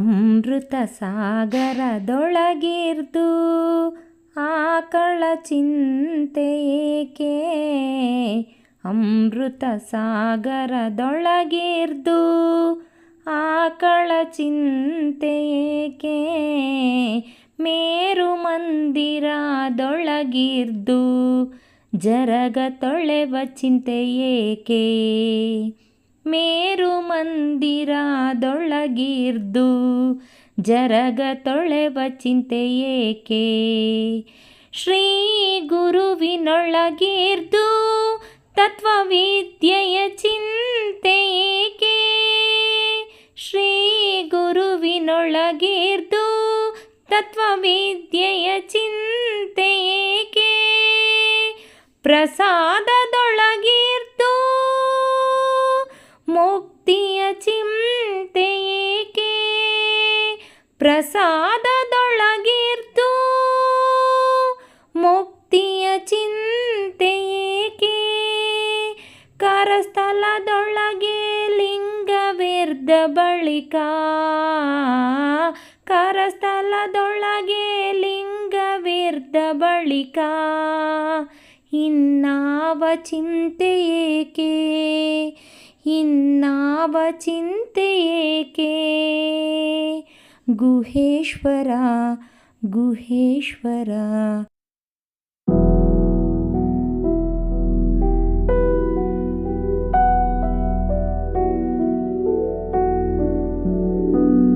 ಅಮೃತ ಸಾಗರದೊಳಗಿರ್ದು ಆಕಳ ಚಿಂತೆ ಏಕೆ? ಅಮೃತ ಸಾಗರದೊಳಗಿರ್ದು ಆಕಳ ಚಿಂತೆ ಏಕೆ? ಮೇರು ಮಂದಿರದೊಳಗಿರ್ದು ಜರಗ ತೊಳೆವ ಚಿಂತೆ ಏಕೆ? ಮೇರು ಮಂದಿರದೊಳಗಿರ್ದು, ಜರಗ ತೊಳೆವ ಚಿಂತೆ ಏಕೆ? ಶ್ರೀ ಗುರುವಿನೊಳಗಿರ್ದು, ತತ್ವವಿದ್ಯೆಯ ಚಿಂತೆ ಏಕೆ? ಶ್ರೀ ಗುರುವಿನೊಳಗಿರ್ದು, ತತ್ವವಿದ್ಯೆಯ ಚಿಂತೆ ಏಕೆ? ಪ್ರಸಾದದೊಳಗಿರ್ದು ಪ್ರಸಾದದೊಳಗಿರ್ದು ಮುಕ್ತಿಯ ಚಿಂತೆ ಏಕೆ? ಕರಸ್ಥಲದೊಳಗೆ ಲಿಂಗವಿರ್ದ ಬಳಿಕ ಕರಸ್ಥಲದೊಳಗೆ ಲಿಂಗವಿರ್ದ ಬಳಿಕ ಇನ್ನಾವ ಚಿಂತೆ ಏಕೆ? ಇನ್ನಾವ ಚಿಂತೆ गुहेश्वरा गुहेश्वरा।